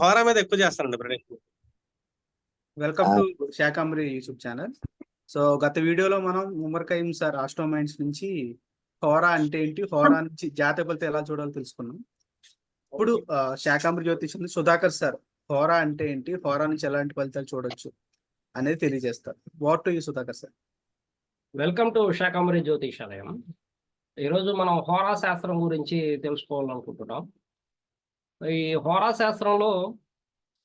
హోరా మీద ఎక్కువ చేస్తానండి Praneeth. Welcome to Shakambari YouTube channel. So గత వీడియోలో మనం ఉమర్ కయీం సార్ ఆస్ట్రోమైండ్స్ నుంచి హోరా అంటే ఏంటి? హోరా నుంచి జాతక ఫలితం ఎలా చూడాలో తెలుసుకున్నాం. ఇప్పుడు శాకాంబరి జ్యోతిషం సుధాకర్ సార్ హోరా అంటే ఏంటి? హోరా నుంచి ఎలాంటి ఫలితాలు చూడొచ్చు అనేది తెలియజేస్తారు. What to you Sudhakar sir? Welcome to Shakambari జ్యోతిషాలయం. ఈరోజు మనం హోరా శాస్త్రం గురించి తెలుసుకోవాలనుకుంటున్నాం. ఈ హోరా శాస్త్రంలో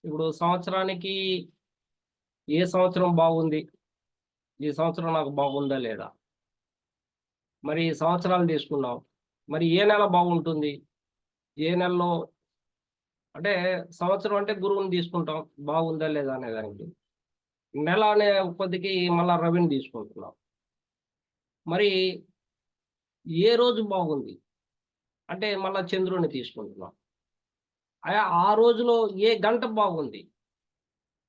ఇప్పుడు సంవత్సరానికి ఏ సంవత్సరం బాగుంది? ఈ సంవత్సరం నాకు బాగుందా లేదా? మరి సంవత్సరాలు తీసుకున్నాం మరి ఏ నెల బాగుంటుంది? ఏ నెలలో? అంటే సంవత్సరం అంటే గురువుని తీసుకుంటాం. బాగుందా లేదా అనే దానికి. నెల అనే కొద్దికి మళ్ళీ రవిని తీసుకుంటున్నాం. మరి ఏ రోజు బాగుంది? అంటే మళ్ళీ చంద్రుని తీసుకుంటున్నాం. ఆ- ఆ రోజులో ఏ గంట బాగుంది?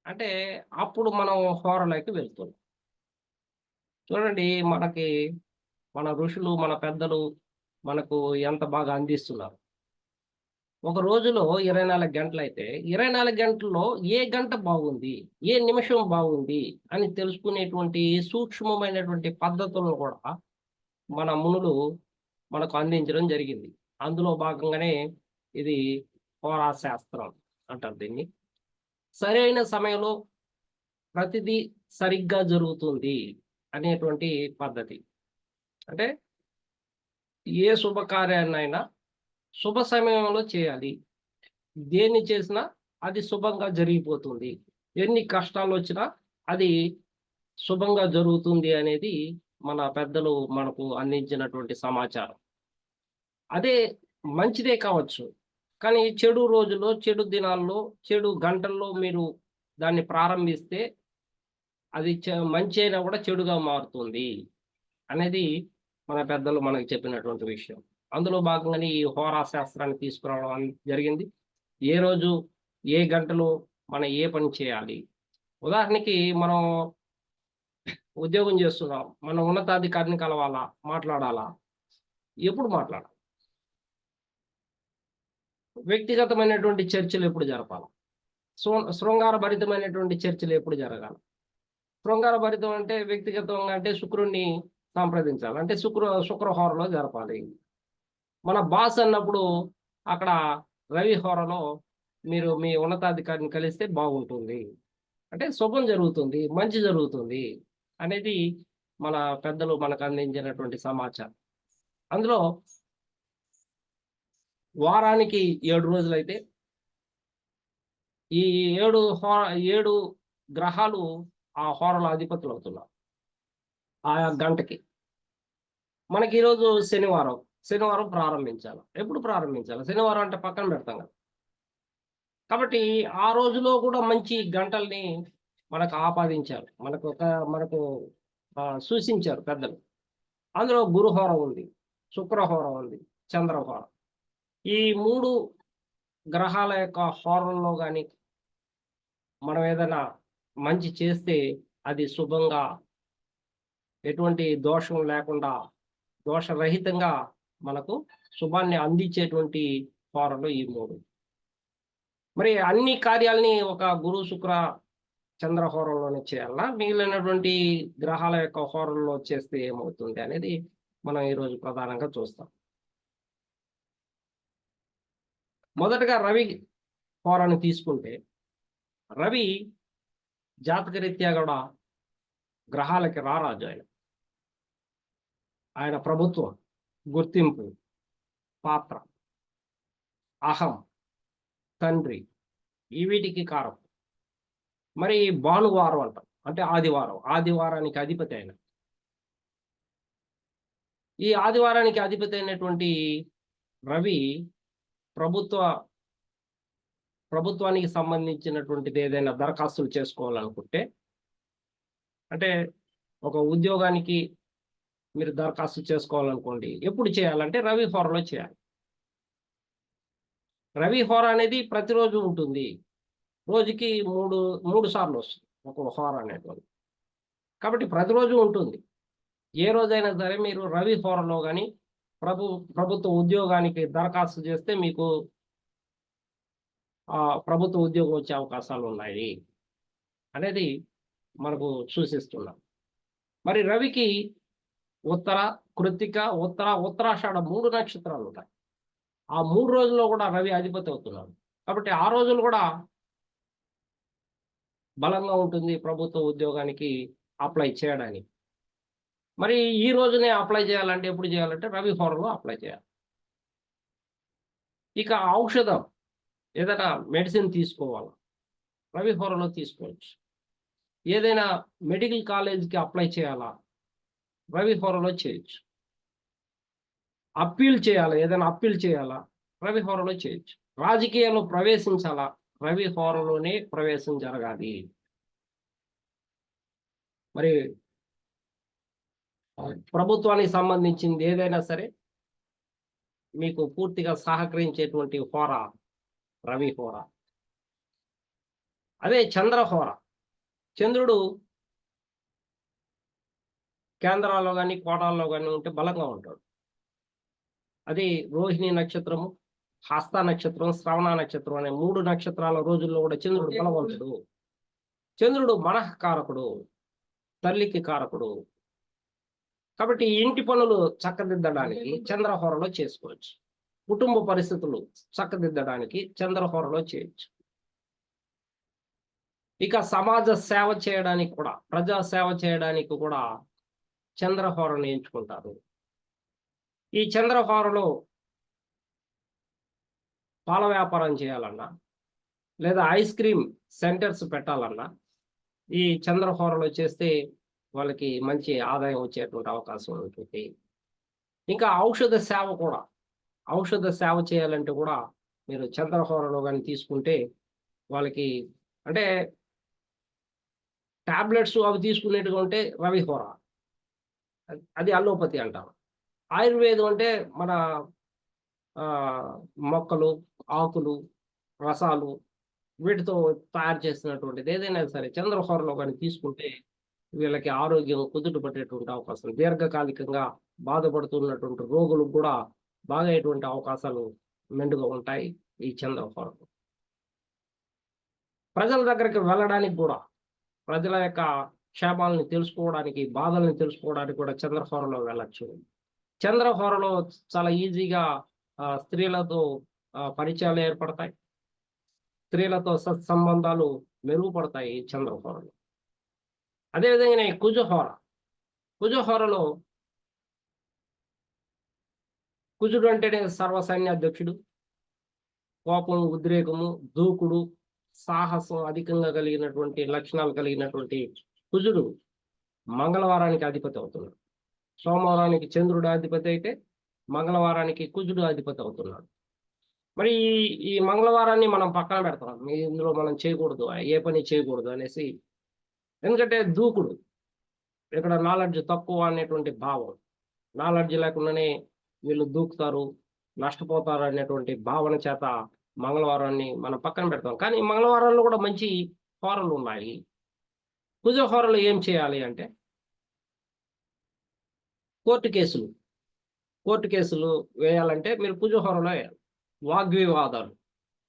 అంటే అప్పుడు మనం హోరలోకి వెళ్తున్నాం. చూడండి మనకి మన ఋషులు మన పెద్దలు మనకు ఎంత బాగా అందిస్తున్నారు. ఒక రోజులో ఇరవై నాలుగు గంటలు అయితే ఇరవై నాలుగు గంటల్లో ఏ గంట బాగుంది? ఏ నిమిషం బాగుంది? అని తెలుసుకునేటువంటి సూక్ష్మమైనటువంటి పద్ధతులను కూడా మన మునులు మనకు అందించడం జరిగింది. అందులో భాగంగానే ఇది హోరా శాస్త్రం అంటారు దీన్ని. సరైన సమయంలో ప్రతిదీ సరిగ్గా జరుగుతుంది అనేటువంటి పద్ధతి. అంటే ఏ శుభకార్యాన్నైనా శుభ సమయంలో చేయాలి. దేన్ని చేసినా అది శుభంగా జరిగిపోతుంది. ఎన్ని కష్టాలు వచ్చినా అది శుభంగా జరుగుతుంది అనేది మన పెద్దలు మనకు అందించినటువంటి సమాచారం. అదే మంచిదే కావచ్చు. కానీ చెడు రోజుల్లో చెడు దినాల్లో చెడు గంటల్లో మీరు దాన్ని ప్రారంభిస్తే అది చె- మంచి అయినా కూడా చెడుగా మారుతుంది అనేది మన పెద్దలు మనకు చెప్పినటువంటి విషయం. అందులో భాగంగానే ఈ హోరా శాస్త్రాన్ని తీసుకురావడం జరిగింది. ఏ రోజు ఏ గంటలో మనం ఏ పని చేయాలి? ఉదాహరణకి మనం ఉద్యోగం చేస్తున్నాం. మన ఉన్నతాధికారిని కలవాలా? మాట్లాడాలా? ఎప్పుడు మాట్లాడాలి? వ్యక్తిగతమైనటువంటి చర్చలు ఎప్పుడు జరపాలి? శృ- శృంగారభరితమైనటువంటి చర్చలు ఎప్పుడు జరగాలి? శృంగారభరితం అంటే వ్యక్తిగతంగా అంటే శుక్రుణ్ణి సంప్రదించాలి. అంటే శుక్ర శుక్రహోరలో జరపాలి. మన బాస్ అన్నప్పుడు అక్కడ రవి హోరలో మీరు మీ ఉన్నతాధికారిని కలిస్తే బాగుంటుంది. అంటే శుభం జరుగుతుంది మంచి జరుగుతుంది అనేది మన పెద్దలు మనకు అందించినటువంటి సమాచారం. అందులో వారానికి ఏడు రోజులైతే ఈ ఏడు హో ఏడు గ్రహాలు ఆ హోరల అధిపతులు అవుతున్నారు. ఆ గంటకి. మనకి ఈరోజు శనివారం. శనివారం ప్రారంభించాలి. ఎప్పుడు ప్రారంభించాలి? శనివారం అంటే పక్కన పెడతాం కదా. కాబట్టి ఆ రోజులో కూడా మంచి గంటల్ని మనకు ఆపాదించారు. మనకు ఒక మనకు సూచించారు పెద్దలు. అందులో గురుహోరం ఉంది శుక్రహోరం ఉంది చంద్రహోరం. ఈ మూడు గ్రహాల యొక్క హోరంలో కానీ మనం ఏదైనా మంచి చేస్తే అది శుభంగా ఎటువంటి దోషం లేకుండా దోషరహితంగా మనకు శుభాన్ని అందించేటువంటి హోరలు ఈ మూడు. మరి అన్ని కార్యాలని ఒక గురు శుక్ర చంద్ర హోరంలోనే చేయాలా మిగిలినటువంటి గ్రహాల యొక్క హోరంలో చేస్తే ఏమవుతుంది అనేది మనం ఈరోజు ప్రధానంగా చూస్తాం. మొదటగా రవి హోరాన్ని తీసుకుంటే రవి జాతకరీత్యా కూడా గ్రహాలకి రారాజు ఆయన. ఆయన ప్రభుత్వం గుర్తింపు పాత్ర అహం తండ్రి ఈ వీటికి కారం మరి భానువారం అంటాం అంటే ఆదివారం ఆదివారానికి అధిపతి ఆయన. ఈ ఆదివారానికి అధిపతి అయినటువంటి రవి ప్రభుత్వ ప్రభుత్వానికి సంబంధించినటువంటిది ఏదైనా దరఖాస్తులు చేసుకోవాలనుకుంటే అంటే ఒక ఉద్యోగానికి మీరు దరఖాస్తు చేసుకోవాలనుకోండి ఎప్పుడు చేయాలంటే రవి హోరలో చేయాలి. రవి హోర అనేది ప్రతిరోజు ఉంటుంది. రోజుకి మూడు మూడు సార్లు వస్తుంది ఒక హోర అనేటువంటి కాబట్టి ప్రతిరోజు ఉంటుంది. ఏ రోజైనా సరే మీరు రవి హోరలో కానీ ప్రభు ప్రభుత్వ ఉద్యోగానికి దరఖాస్తు చేస్తే మీకు ఆ, ప్రభుత్వ ఉద్యోగం వచ్చే అవకాశాలు ఉన్నాయి అనేది మనకు సూచిస్తున్నాం. మరి రవికి ఉత్తర కృత్తిక ఉత్తర ఉత్తరాషాఢ మూడు నక్షత్రాలు ఉంటాయి. ఆ మూడు రోజుల్లో కూడా రవి అధిపతి అవుతున్నాడు. కాబట్టి ఆ రోజులు కూడా బలంగా ఉంటుంది ప్రభుత్వ ఉద్యోగానికి అప్లై చేయడానికి. మరి ఈ రోజునే అప్లై చేయాలంటే ఎప్పుడు చేయాలంటే రవి హోరలో అప్లై చేయాలి. ఇక ఔషధం ఏదైనా మెడిసిన్ తీసుకోవాలి? రవి హోరలో తీసుకోవచ్చు. ఏదైనా మెడికల్ కాలేజ్కి అప్లై చేయాలా? రవి హోరలో చేయొచ్చు. అప్పీల్ చేయాలా? ఏదైనా అప్పీల్ చేయాలా? రవి ఫోరంలో చేయొచ్చు. రాజకీయాల్లో ప్రవేశించాలా? రవి ఫోరంలోనే ప్రవేశం జరగాలి. మరి ప్రభుత్వానికి సంబంధించింది ఏదైనా సరే మీకు పూర్తిగా సహకరించేటువంటి హోర రవి హోర. అదే చంద్రహోర చంద్రుడు కేంద్రాల్లో కానీ కోటాల్లో కానీ ఉంటే బలంగా ఉంటాడు. అది రోహిణి నక్షత్రము హస్త నక్షత్రం శ్రవణ నక్షత్రం అనే మూడు నక్షత్రాల రోజుల్లో కూడా చంద్రుడు బలవంతుడు. చంద్రుడు మనఃకారకుడు తల్లికి కారకుడు. కాబట్టి ఇంటి పనులు చక్కదిద్దడానికి చంద్రహోరలో చేసుకోవచ్చు. కుటుంబ పరిస్థితులు చక్కదిద్దడానికి చంద్రహోరలో చేయొచ్చు. ఇక సమాజ సేవ చేయడానికి కూడా ప్రజా సేవ చేయడానికి కూడా చంద్రహోరను ఎంచుకుంటారు. ఈ చంద్రహోరలో పాల వ్యాపారం చేయాలన్నా లేదా ఐస్ క్రీమ్ సెంటర్స్ పెట్టాలన్నా ఈ చంద్రహోరలో చేస్తే వాళ్ళకి మంచి ఆదాయం వచ్చేటువంటి అవకాశం ఉంటుంది. ఇంకా ఔషధ సేవ కూడా ఔషధ సేవ చేయాలంటే కూడా మీరు చంద్రహోరలో కానీ తీసుకుంటే వాళ్ళకి అంటే టాబ్లెట్స్ అవి తీసుకునేట్టుగా ఉంటే రవిహోర అది- అల్లోపతి అంటారు. ఆయుర్వేదం అంటే మన ఆ, మొక్కలు ఆకులు రసాలు వీటితో తయారు చేసినటువంటిది ఏదైనా సరే చంద్రహోరలో కానీ తీసుకుంటే వీళ్ళకి ఆరోగ్యం కుదుట పట్టేటువంటి అవకాశం దీర్ఘకాలికంగా బాధపడుతున్నటువంటి రోగులకు కూడా బాగయ్యేటువంటి అవకాశాలు మెండుగా ఉంటాయి ఈ చంద్రహోరం ప్రజల దగ్గరికి వెళ్ళడానికి కూడా ప్రజల యొక్క క్షేమాలని తెలుసుకోవడానికి బాధల్ని తెలుసుకోవడానికి కూడా చంద్రహోరలో వెళ్ళచ్చు. చంద్రహోరలో చాలా ఈజీగా స్త్రీలతో పరిచయాలు ఏర్పడతాయి. స్త్రీలతో సత్సంబంధాలు మెరుగుపడతాయి ఈ చంద్రహోరలో అదేవిధంగానే కుజహోర. కుజహోరలో కుజుడు అంటేనే సర్వసైన్యాధ్యక్షుడు కోపం ఉద్రేకము దూకుడు సాహసం అధికంగా కలిగినటువంటి లక్షణాలు కలిగినటువంటి కుజుడు మంగళవారానికి అధిపతి అవుతున్నాడు. సోమవారానికి చంద్రుడు అధిపతి అయితే మంగళవారానికి కుజుడు అధిపతి అవుతున్నాడు. మరి ఈ ఈ మంగళవారాన్ని మనం పక్కన పెడతాం. ఇందులో మనం చేయకూడదు. ఏ పని చేయకూడదు అనేసి ఎందుకంటే దూకుడు. ఇక్కడ నాలెడ్జ్ తక్కువ అనేటువంటి భావం. నాలెడ్జ్ లేకుండానే వీళ్ళు దూకుతారు నష్టపోతారు అనేటువంటి భావన చేత మంగళవారాన్ని మనం పక్కన పెడతాం. కానీ మంగళవారాల్లో కూడా మంచి హోరలు ఉన్నాయి. కుజ హోరలు ఏం చేయాలి అంటే కోర్టు కేసులు. కోర్టు కేసులు వేయాలంటే మీరు కుజహోరలో వేయాలి. వాగ్వివాదాలు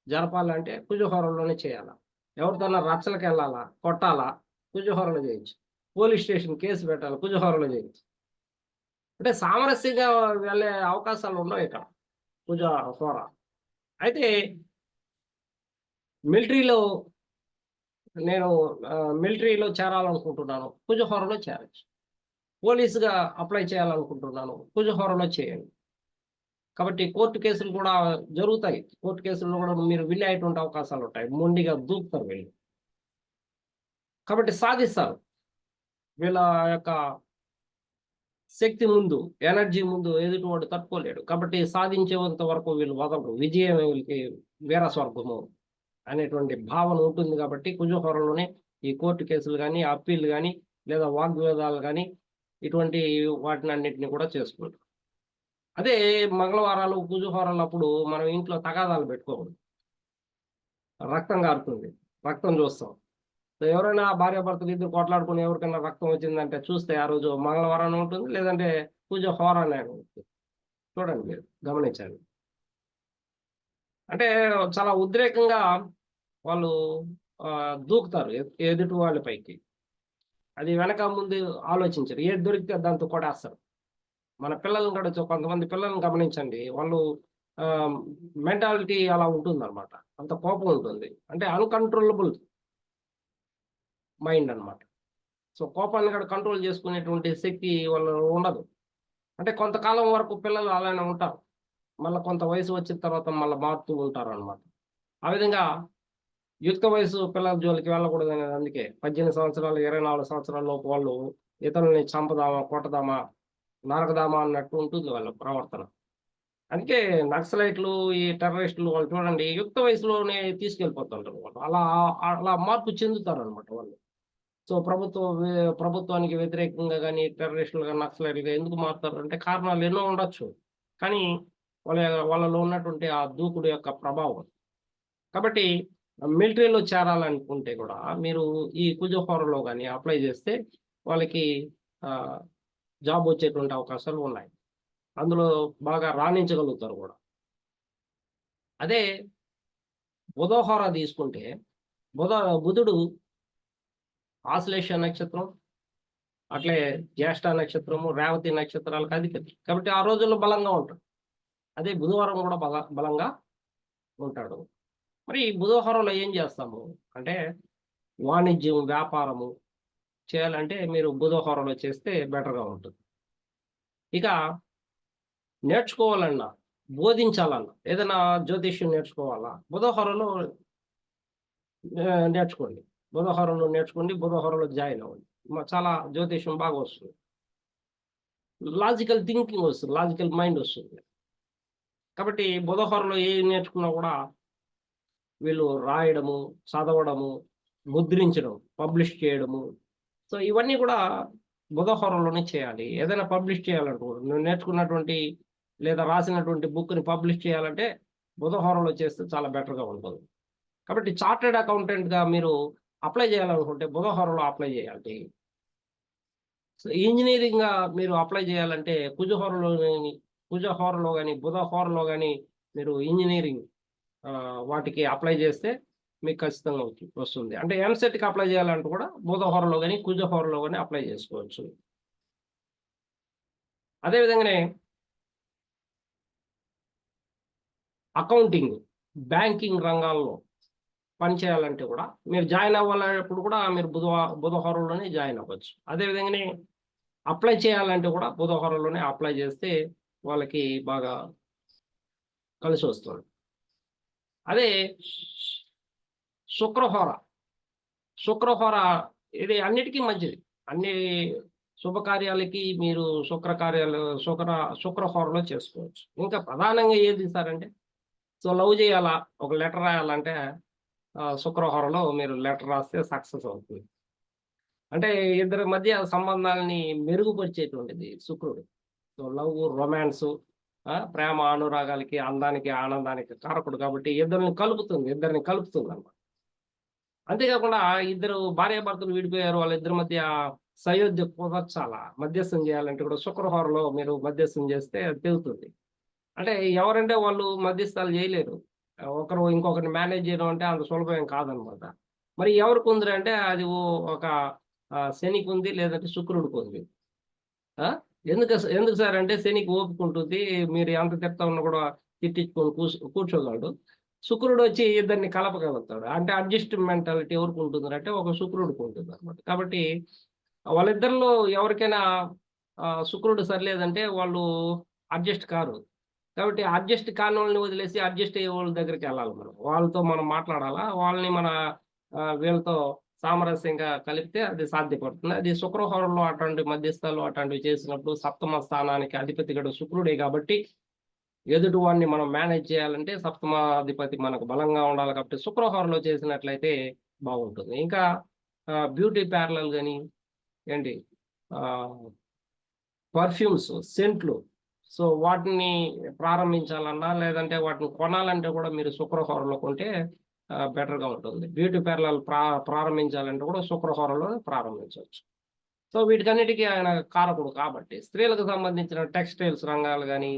జరపాలంటే కుజహోరలోనే చేయాలా? ఎవరితోనా రచ్చలకు వెళ్ళాలా? కొట్టాలా? కుజహోరలో చేయొచ్చు పోలీస్ స్టేషన్ కేసు పెట్టాలి కుజహోరలో చేయొచ్చు అంటే సామరస్యంగా వెళ్ళే అవకాశాలు ఉన్నాయి ఇక్కడ కుజ హోర అయితే మిలిటరీలో నేను మిలిటరీలో చేరాలనుకుంటున్నాను కుజహోరలో చేరచ్చు. పోలీసుగా అప్లై చేయాలనుకుంటున్నాను కుజహోరలో చేయండి. కాబట్టి కోర్టు కేసులు కూడా జరుగుతాయి. కోర్టు కేసుల్లో కూడా మీరు విన్ అయ్యేటువంటి అవకాశాలు ఉంటాయి. మొండిగా దూకుతారు వెళ్ళి. కాబట్టి సాధిస్తారు. వీళ్ళ యొక్క శక్తి ముందు ఎనర్జీ ముందు ఎదుటివాడు తట్టుకోలేడు. కాబట్టి సాధించేంత వరకు వీళ్ళు వదలరు. విజయం వీళ్ళకి వీర స్వర్గము అనేటువంటి భావన ఉంటుంది కాబట్టి కుజహోరంలోనే ఈ కోర్టు కేసులు కానీ అప్పీల్ కానీ లేదా వాగ్వివాదాలు కానీ ఇటువంటి వాటిని అన్నింటినీ కూడా చేసుకుంటారు. అదే మంగళవారాలు కుజహోరాలు అప్పుడు మనం ఇంట్లో తగాదాలు పెట్టుకోకూడదు. రక్తం కారుతుంది రక్తం చూస్తాం. ఎవరైనా భార్య భర్తలు ఇద్దరు కొట్లాడుకుని ఎవరికైనా రక్తం వచ్చిందంటే చూస్తే ఆ రోజు మంగళవారం ఉంటుంది లేదంటే పూజ హోర ఉంటుంది. చూడండి మీరు గమనించండి. అంటే చాలా ఉద్రేకంగా వాళ్ళు దూకుతారు ఎదుటి వాళ్ళ పైకి. అది వెనక ముందు ఆలోచించరు. ఏది దొరికితే దాంతో కొడేస్తారు. మన పిల్లల్ని కూడా కొంతమంది పిల్లల్ని గమనించండి. వాళ్ళు మెంటాలిటీ అలా ఉంటుంది అనమాట అంత కోపం ఉంటుంది. అంటే అన్కంట్రోలబుల్ మైండ్ అన్నమాట. సో కోపాన్ని కూడా కంట్రోల్ చేసుకునేటువంటి శక్తి వాళ్ళు ఉండదు. అంటే కొంతకాలం వరకు పిల్లలు అలానే ఉంటారు. మళ్ళీ కొంత వయసు వచ్చిన తర్వాత మళ్ళీ మారుతూ ఉంటారు అనమాట ఆ విధంగా యుక్త వయసు పిల్లల జోలికి వెళ్ళకూడదు అనేది అందుకే పద్దెనిమిది సంవత్సరాలు ఇరవై నాలుగు సంవత్సరాల లోపు వాళ్ళు ఇతరుల్ని చంపదామా కొట్టదామా నరకదామా అన్నట్టు ఉంటుంది వాళ్ళ ప్రవర్తన. అందుకే నక్సలైట్లు ఈ టెర్రరిస్టులు వాళ్ళు చూడండి యుక్త వయసులోనే తీసుకెళ్ళిపోతుంటారు వాళ్ళు. అలా అలా మార్పు చెందుతారు అనమాట వాళ్ళు. సో ప్రభుత్వ ప్రభుత్వానికి వ్యతిరేకంగా కానీ టెర్రరిస్టులుగా నక్సలైట్లుగా ఎందుకు మారుతారు అంటే కారణాలు ఎన్నో ఉండొచ్చు. కానీ వాళ్ళ వాళ్ళలో ఉన్నటువంటి ఆ దూకుడు యొక్క ప్రభావం. కాబట్టి మిలిటరీలో చేరాలనుకుంటే కూడా మీరు ఈ కుజహోరలో కానీ అప్లై చేస్తే వాళ్ళకి జాబ్ వచ్చేటువంటి అవకాశాలు ఉన్నాయి. అందులో బాగా రాణించగలుగుతారు కూడా. అదే బుధహోర తీసుకుంటే బుధ బుధుడు ఆశ్లేష నక్షత్రం అట్లే జ్యేష్ఠ నక్షత్రము రేవతి నక్షత్రాలకు అధిపతి. కాబట్టి ఆ రోజుల్లో బలంగా ఉంటాడు. అదే బుధవారం కూడా బల బలంగా ఉంటాడు. మరి ఈ బుధవారంలో ఏం చేస్తాము అంటే వాణిజ్యం వ్యాపారము చేయాలంటే మీరు బుధవారంలో చేస్తే బెటర్గా ఉంటుంది. ఇక నేర్చుకోవాలన్నా బోధించాలన్నా ఏదైనా జ్యోతిష్యం నేర్చుకోవాలా బుధవారంలో నేర్చుకోండి. బుధహోరంలో నేర్చుకోండి బుధహోరంలో జాయిన్ అవ్వండి. చాలా జ్యోతిష్యం బాగా వస్తుంది. లాజికల్ థింకింగ్ వస్తుంది లాజికల్ మైండ్ వస్తుంది. కాబట్టి బుధహోరలో ఏ నేర్చుకున్నా కూడా వీళ్ళు రాయడము చదవడము ముద్రించడం పబ్లిష్ చేయడము. సో ఇవన్నీ కూడా బుధహోరలోనే చేయాలి. ఏదైనా పబ్లిష్ చేయాలనుకో నువ్వు నేర్చుకున్నటువంటి లేదా రాసినటువంటి బుక్ని పబ్లిష్ చేయాలంటే బుధహోరలో చేస్తే చాలా బెటర్గా ఉంటుంది. కాబట్టి చార్టెడ్ అకౌంటెంట్గా మీరు అప్లై చేయాలనుకుంటే బుధహోరంలో అప్లై చేయాలి సో ఇంజనీరింగ్గా మీరు అప్లై చేయాలంటే కుజహోరలో కానీ కుజహోరలో కానీ బుధహోరలో కానీ మీరు ఇంజనీరింగ్ వాటికి అప్లై చేస్తే మీకు ఖచ్చితంగా వస్తుంది. అంటే ఎంసెట్కి అప్లై చేయాలంటే కూడా బుధహోరలో కానీ కుజహోరలో కానీ అప్లై చేసుకోవచ్చు. అదేవిధంగానే అకౌంటింగ్ బ్యాంకింగ్ రంగాల్లో పనిచేయాలంటే కూడా మీరు జాయిన్ అవ్వాలన్నప్పుడు కూడా మీరు బుధ బుధవారంలోనే జాయిన్ అవ్వచ్చు. అదేవిధంగానే అప్లై చేయాలంటే కూడా బుధవారంలోనే అప్లై చేస్తే వాళ్ళకి బాగా కలిసి వస్తుంది. అదే శుక్రహోర శుక్రహోర ఇది అన్నిటికీ మంచిది. అన్ని శుభకార్యాలకి మీరు శుక్ర కార్యాలు శుక్ర శుక్రహోరలో చేసుకోవచ్చు. ఇంకా ప్రధానంగా ఏది ఇస్తారంటే సో లవ్ చేయాలా? ఒక లెటర్ రాయాలంటే శుక్రవారంలో మీరు లెటర్ రాస్తే సక్సెస్ అవుతుంది. అంటే ఇద్దరి మధ్య సంబంధాలని మెరుగుపరిచేటువంటిది శుక్రుడు. సో లవ్ రొమాన్స్ ప్రేమ అనురాగాలకి అందానికి ఆనందానికి కారకుడు కాబట్టి ఇద్దరిని కలుపుతుంది ఇద్దరిని కలుపుతుంది అనమాట అంతేకాకుండా ఇద్దరు భార్యాభర్తలు విడిపోయారు వాళ్ళిద్దరి మధ్య సయోధ్య కుదర్చాలా మధ్యస్థం చేయాలంటే కూడా శుక్రవారంలో మీరు మధ్యస్థం చేస్తే అది తెలుస్తుంది. అంటే ఎవరంటే వాళ్ళు మధ్యస్థాలు చేయలేరు. ఒకరు ఇంకొకరిని మేనేజ్ చేయడం అంటే అంత సులభం కాదనమాట. మరి ఎవరికి ఉంది అంటే అది ఓ- ఒక శనికి ఉంది లేదంటే శుక్రుడికి ఉంది ఆ? ఎందుకు ఎందుకు సార్ అంటే శనికి ఓపిక ఉంటుంది మీరు ఎంత తిడతా ఉన్నా కూడా తిట్టించుకొని కూర్చో కూర్చోగలడు. శుక్రుడు వచ్చి ఇద్దరిని కలపగలుగుతాడు. అంటే అడ్జస్ట్ మెంటాలిటీ ఎవరికి ఉంటుంది అంటే ఒక శుక్రుడికి ఉంటుంది అనమాట కాబట్టి వాళ్ళిద్దరిలో ఎవరికైనా శుక్రుడు సరిలేదంటే వాళ్ళు అడ్జస్ట్ కారు. కాబట్టి అడ్జస్ట్ కాని వాళ్ళని వదిలేసి అడ్జస్ట్ అయ్యే వాళ్ళ దగ్గరికి వెళ్ళాలి మనం. వాళ్ళతో మనం మాట్లాడాలా? వాళ్ళని మన వీళ్ళతో సామరస్యంగా కలిపితే అది సాధ్యపడుతుంది. అది శుక్రహారంలో అటువంటి మధ్యస్థాలు అటువంటివి చేసినప్పుడు సప్తమ స్థానానికి అధిపతి కూడా శుక్రుడే కాబట్టి ఎదుటి వాడిని మనం మేనేజ్ చేయాలంటే సప్తమాధిపతి మనకు బలంగా ఉండాలి కాబట్టి శుక్రవారంలో చేసినట్లయితే బాగుంటుంది. ఇంకా బ్యూటీ పార్లర్ కానీ ఏంటి? పర్ఫ్యూమ్స్ సెంట్లు సో వాటిని ప్రారంభించాలన్నా లేదంటే వాటిని కొనాలంటే కూడా మీరు శుక్రవారంలో కొంటే బెటర్గా ఉంటుంది. బ్యూటీ పార్లర్ ప్రా ప్రారంభించాలంటే కూడా శుక్రవారంలో ప్రారంభించవచ్చు. సో వీటికన్నిటికీ ఆయన కారకుడు కాబట్టి స్త్రీలకు సంబంధించిన టెక్స్టైల్స్ రంగాలు కానీ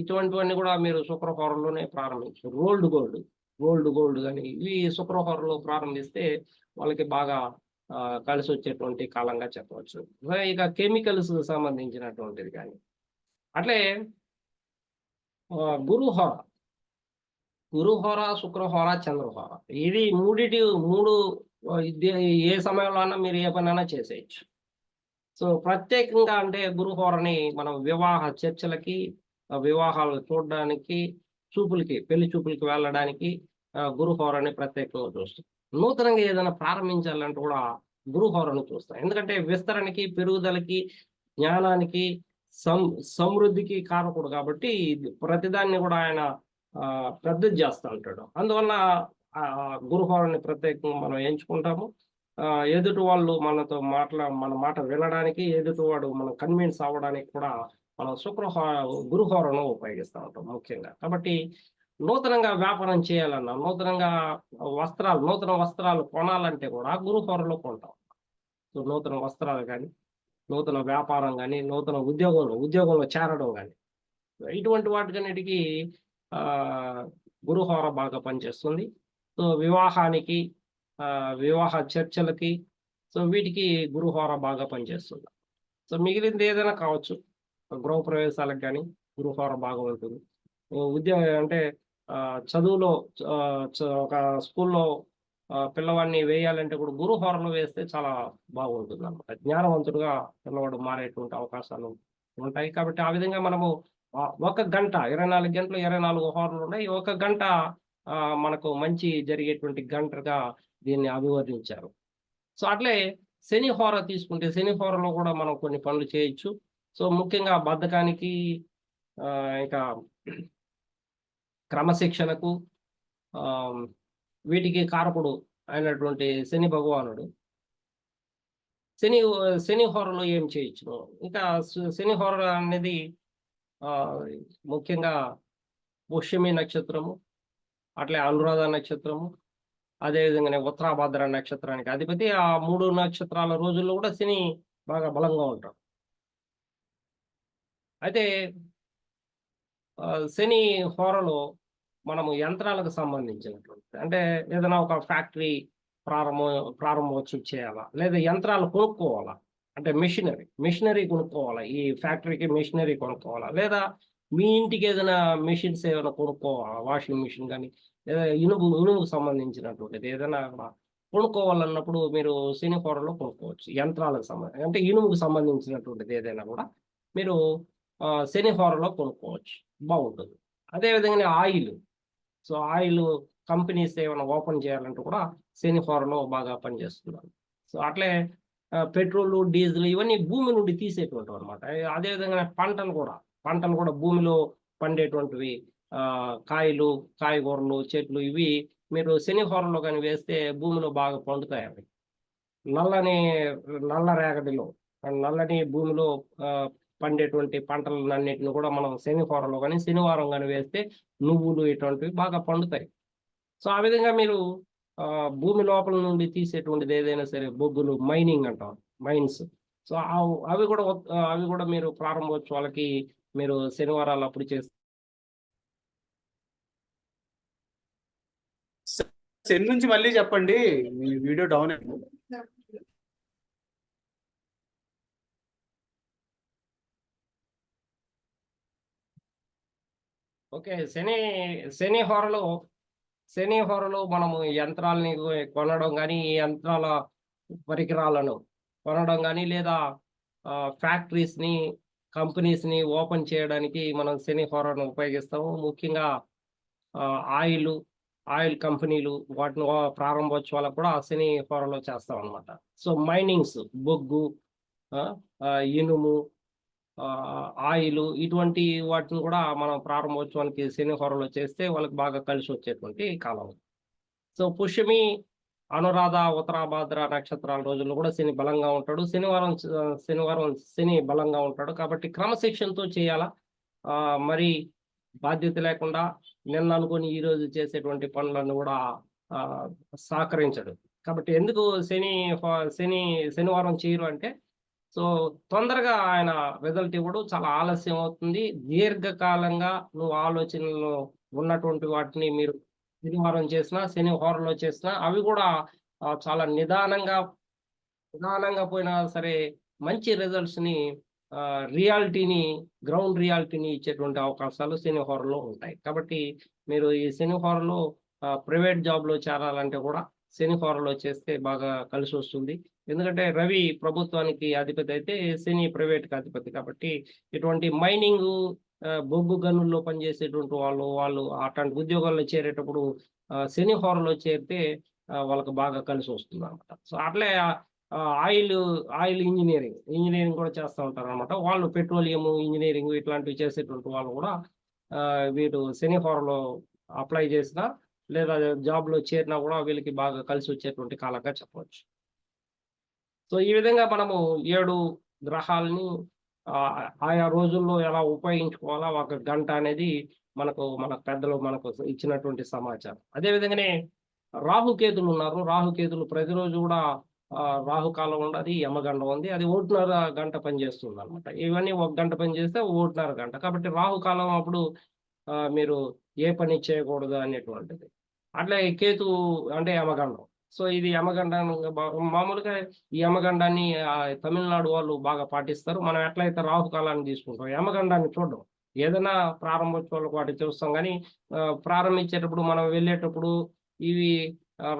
ఇటువంటివన్నీ కూడా మీరు శుక్రహోరంలోనే ప్రారంభించు రోల్డ్ గోల్డ్ గోల్డ్ గోల్డ్ కానీ ఇవి శుక్రహోరలో ప్రారంభిస్తే వాళ్ళకి బాగా కలిసి వచ్చేటువంటి కాలంగా చెప్పవచ్చు. ఇక కెమికల్స్ సంబంధించినటువంటిది కానీ అట్లే ఆ, గురుహోర గురుహోర శుక్రహోర చంద్రహోర ఇది మూడిటి మూడు ఇది ఏ సమయంలో అయినా మీరు ఏ పనైనా చేసేయచ్చు. సో ప్రత్యేకంగా అంటే గురుహోరని మనం వివాహ చర్చలకి వివాహాలు చూడడానికి చూపులకి పెళ్ళి చూపులకి వెళ్ళడానికి గురుహోరని ప్రత్యేకంగా చూస్తాం. నూతనంగా ఏదైనా ప్రారంభించాలంటే కూడా గురుహోరను చూస్తాం. ఎందుకంటే విస్తరణకి పెరుగుదలకి జ్ఞానానికి సం సమృద్ధికి కారకుడు కాబట్టి ప్రతిదాన్ని కూడా ఆయన ఆ, పెద్దది చేస్తూ ఉంటాడు. అందువల్ల ఆ, గురుహోరని ప్రత్యేకంగా మనం ఎంచుకుంటాము. ఎదుటి వాళ్ళు మనతో మాట్లా మన మాట వినడానికి ఎదుటి వాడు మనం కన్విన్స్ అవ్వడానికి కూడా మనం శుక్రహో గురుహోరను ఉపయోగిస్తూ ఉంటాం ముఖ్యంగా. కాబట్టి నూతనంగా వ్యాపారం చేయాలన్నా నూతనంగా వస్త్రాలు నూతన వస్త్రాలు కొనాలంటే కూడా గురుహోరలో కొంటాం. సో నూతన వస్త్రాలు కానీ నూతన వ్యాపారం కానీ నూతన ఉద్యోగంలో ఉద్యోగంలో చేరడం కానీ ఇటువంటి వాటికన్నిటికీ గురుహోర బాగా పనిచేస్తుంది. సో వివాహానికి ఆ వివాహ చర్చలకి సో వీటికి గురుహోర బాగా పనిచేస్తుంది. సో మిగిలింది ఏదైనా కావచ్చు. గృహప్రవేశాలకు కానీ గురుహోర బాగా ఉంటుంది. ఉద్యోగం అంటే ఆ, చదువులో ఒక స్కూల్లో పిల్లవాడిని వేయాలంటే కూడా గురుహోరలో వేస్తే చాలా బాగుంటుంది అనమాట జ్ఞానవంతుడుగా పిల్లవాడు మారేటువంటి అవకాశాలు ఉంటాయి. కాబట్టి ఆ విధంగా మనము ఒక గంట ఇరవై నాలుగు గంటలు ఇరవై నాలుగు హోరలు ఉన్నాయి. ఒక గంట మనకు మంచి జరిగేటువంటి గంటగా దీన్ని అభివర్ణించారు. సో అట్లే శని హోర తీసుకుంటే శని హోరలో కూడా మనం కొన్ని పనులు చేయొచ్చు. సో ముఖ్యంగా బద్ధకానికి ఇంకా క్రమశిక్షణకు వీటికి కారకుడు అయినటువంటి శని భగవానుడు. శని శని హోరలో ఏం చేయొచ్చును? ఇంకా శ- శని హోర అనేది ఆ, ముఖ్యంగా పుష్యమి నక్షత్రము అట్లే అనురాధ నక్షత్రము అదేవిధంగానే ఉత్తరాభద్ర నక్షత్రానికి అధిపతి. ఆ మూడు నక్షత్రాల రోజుల్లో కూడా శని బాగా బలంగా ఉంటాడు. అయితే శని హోరలో మనము యంత్రాలకు సంబంధించినటువంటి అంటే ఏదైనా ఒక ఫ్యాక్టరీ ప్రారంభ ప్రారంభోత్సవం చేయాలా? లేదా యంత్రాలు కొనుక్కోవాలా? అంటే మిషనరీ మిషనరీ కొనుక్కోవాలా? ఈ ఫ్యాక్టరీకి మిషనరీ కొనుక్కోవాలా? లేదా మీ ఇంటికి ఏదైనా మిషన్స్ ఏమైనా కొనుక్కోవాలా? వాషింగ్ మిషన్ కానీ లేదా ఇనుము ఇనుముకు సంబంధించినటువంటిది ఏదైనా కూడా కొనుక్కోవాలన్నప్పుడు మీరు శని కొనుక్కోవచ్చు యంత్రాలకు సంబంధించి అంటే ఇనుముకు సంబంధించినటువంటిది ఏదైనా కూడా మీరు శని హోరలో కొనుక్కోవచ్చు. బాగుంటుంది. అదేవిధంగా ఆయిల్. సో ఆయిల్ కంపెనీస్ ఏమైనా ఓపెన్ చేయాలంటే కూడా శని హోరలో బాగా పనిచేస్తున్నారు. సో అట్లే పెట్రోల్ డీజిల్ ఇవన్నీ భూమి నుండి తీసేటువంటి అనమాట అదేవిధంగా పంటలు కూడా పంటలు కూడా భూమిలో పండేటువంటివి ఆ, కాయలు కాయగూరలు చెట్లు ఇవి మీరు శని హోరలో కానీ వేస్తే భూమిలో బాగా పండుతాయి అవి నల్లని నల్ల రేగడిలో నల్లని భూమిలో ఆ, పండేటువంటి పంటలన్నింటిని కూడా మనం శనివారంలో కానీ శనివారం కానీ వేస్తే నువ్వులు ఇటువంటివి బాగా పండుతాయి. సో ఆ విధంగా మీరు భూమి లోపల నుండి తీసేటువంటిది ఏదైనా సరే బొగ్గులు మైనింగ్ అంటాం మైన్స్. సో అవి కూడా అవి కూడా మీరు ప్రారంభోత్సవాలకి మీరు శనివారాలు అప్పుడు చేస్తారు నుంచి మళ్ళీ చెప్పండి మీ వీడియో డౌన్ అయింది ఓకే. శని శని హోరలో శని హోరలో మనము యంత్రాలని కొనడం కానీ ఈ యంత్రాల పరికరాలను కొనడం కానీ లేదా ఫ్యాక్టరీస్ని కంపెనీస్ని ఓపెన్ చేయడానికి మనం శని హోరను ఉపయోగిస్తాము. ముఖ్యంగా ఆయిల్ ఆయిల్ కంపెనీలు వాటిని ప్రారంభోత్సవాలకు కూడా శని హోరలో చేస్తాం అనమాట సో మైనింగ్స్ బొగ్గు ఇనుము ఆయిల్ ఇటువంటి వాటిని కూడా మనం ప్రారంభోత్సవానికి శని హోరలో చేస్తే వాళ్ళకి బాగా కలిసి వచ్చేటువంటి కాలం. సో పుష్యమి అనురాధ ఉత్తరాభాద్ర నక్షత్రాల రోజుల్లో కూడా శని బలంగా ఉంటాడు. శనివారం శనివారం శని బలంగా ఉంటాడు. కాబట్టి క్రమశిక్షణతో చేయాలా? ఆ, మరి బాధ్యత లేకుండా నిన్న అనుకుని ఈ రోజు చేసేటువంటి పనులను కూడా సహకరించడు. కాబట్టి ఎందుకు శని శని శనివారం చేయరు అంటే సో తొందరగా ఆయన రిజల్ట్ ఇవ్వడు చాలా ఆలస్యం అవుతుంది. దీర్ఘకాలంగా నువ్వు ఆలోచనలో ఉన్నటువంటి వాటిని మీరు శనివారం చేసినా శని హోరలో చేసినా అవి కూడా చాలా నిదానంగా నిదానంగా పోయినా సరే మంచి రిజల్ట్స్ని రియాలిటీని గ్రౌండ్ రియాలిటీని ఇచ్చేటువంటి అవకాశాలు శని హోరలో ఉంటాయి. కాబట్టి మీరు ఈ శని హోరలో ప్రైవేట్ జాబ్లో చేరాలంటే కూడా శని హోరలో చేస్తే బాగా కలిసి వస్తుంది ఎందుకంటే రవి ప్రభుత్వానికి అధిపతి అయితే శని ప్రైవేట్కి అధిపతి కాబట్టి ఇటువంటి మైనింగ్ బొగ్గు గనుల్లో పనిచేసేటువంటి వాళ్ళు వాళ్ళు అట్లాంటి ఉద్యోగాల్లో చేరేటప్పుడు శని హోరలో చేరితే వాళ్ళకి బాగా కలిసి వస్తుంది అనమాట సో అట్లే ఆయిల్ ఆయిల్ ఇంజనీరింగ్ ఇంజనీరింగ్ కూడా చేస్తూ ఉంటారు అనమాట వాళ్ళు పెట్రోలియం ఇంజనీరింగ్ ఇట్లాంటివి చేసేటువంటి వాళ్ళు కూడా ఆ, వీరు శని హోరలో అప్లై చేసినా లేదా జాబ్లో చేరినా కూడా వీళ్ళకి బాగా కలిసి వచ్చేటువంటి కాలంగా చెప్పవచ్చు. సో ఈ విధంగా మనము ఏడు గ్రహాలని ఆయా రోజుల్లో ఎలా ఉపయోగించుకోవాలా ఒక గంట అనేది మనకు మన పెద్దలు మనకు ఇచ్చినటువంటి సమాచారం. అదేవిధంగానే రాహుకేతులు ఉన్నారు. రాహుకేతులు ప్రతిరోజు కూడా రాహుకాలం ఉండదు యమగండం ఉంది. అది ఓటున్నర గంట పనిచేస్తుంది అనమాట ఇవన్నీ ఒక గంట పని చేస్తే గంట. కాబట్టి రాహుకాలం అప్పుడు ఆ, మీరు ఏ పని చేయకూడదు అనేటువంటిది. అట్లే కేతు అంటే యమగండం. సో ఇది యమగండం మామూలుగా ఈ యమగండాన్ని తమిళనాడు వాళ్ళు బాగా పాటిస్తారు. మనం ఎట్లయితే రాహుకాలాన్ని తీసుకుంటాం యమగండాన్ని చూడడం. ఏదైనా ప్రారంభోత్సవాలకు వాటి చూస్తాం కానీ ప్రారంభించేటప్పుడు మనం వెళ్ళేటప్పుడు ఇవి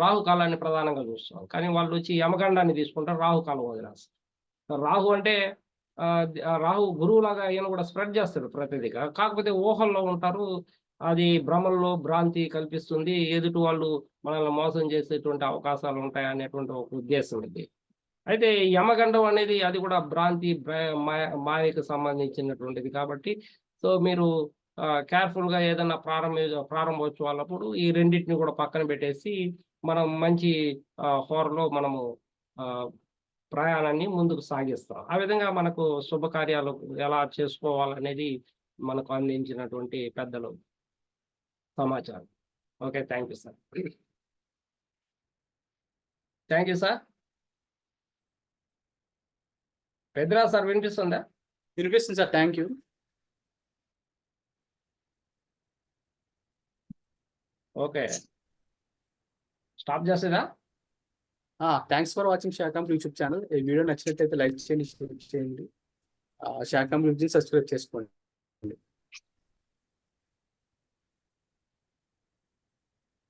రాహుకాలాన్ని ప్రధానంగా చూస్తాం. కానీ వాళ్ళు వచ్చి యమగండాన్ని తీసుకుంటారు రాహుకాలం వదిలేస్తారు. రాహు అంటే రాహు గురువులాగా ఈయన కూడా స్ప్రెడ్ చేస్తాడు ప్రతిదిగా కాకపోతే ఊహల్లో ఉంటారు అది భ్రమల్లో భ్రాంతి కల్పిస్తుంది. ఎదుటి వాళ్ళు మనల్ని మోసం చేసేటువంటి అవకాశాలు ఉంటాయి అనేటువంటి ఒక ఉద్దేశం ఇది అయితే యమగండం అనేది అది కూడా భ్రాంతి మాయకు సంబంధించినటువంటిది కాబట్టి సో మీరు కేర్ఫుల్గా ఏదైనా ప్రారంభ ప్రారంభోత్సవాలప్పుడు ఈ రెండింటిని కూడా పక్కన పెట్టేసి మనం మంచి హోరలో మనము ప్రయాణాన్ని ముందుకు సాగిస్తాం. ఆ విధంగా మనకు శుభకార్యాలు ఎలా చేసుకోవాలనేది మనకు అందించినటువంటి పెద్దలు సమాచారం okay thank you sir. Thank you sir. పెద్దరా sir వినిపిస్తుందా? వినిపిస్తుంది sir thank you. Okay. Stop చేసేదా? Thanks for watching Shakam YouTube channel. ఈ వీడియో నచ్చినట్లయితే లైక్ చేయండి షేర్ చేయండి. శాఖం యూట్యూబ్ సబ్స్క్రైబ్ చేసుకోండి.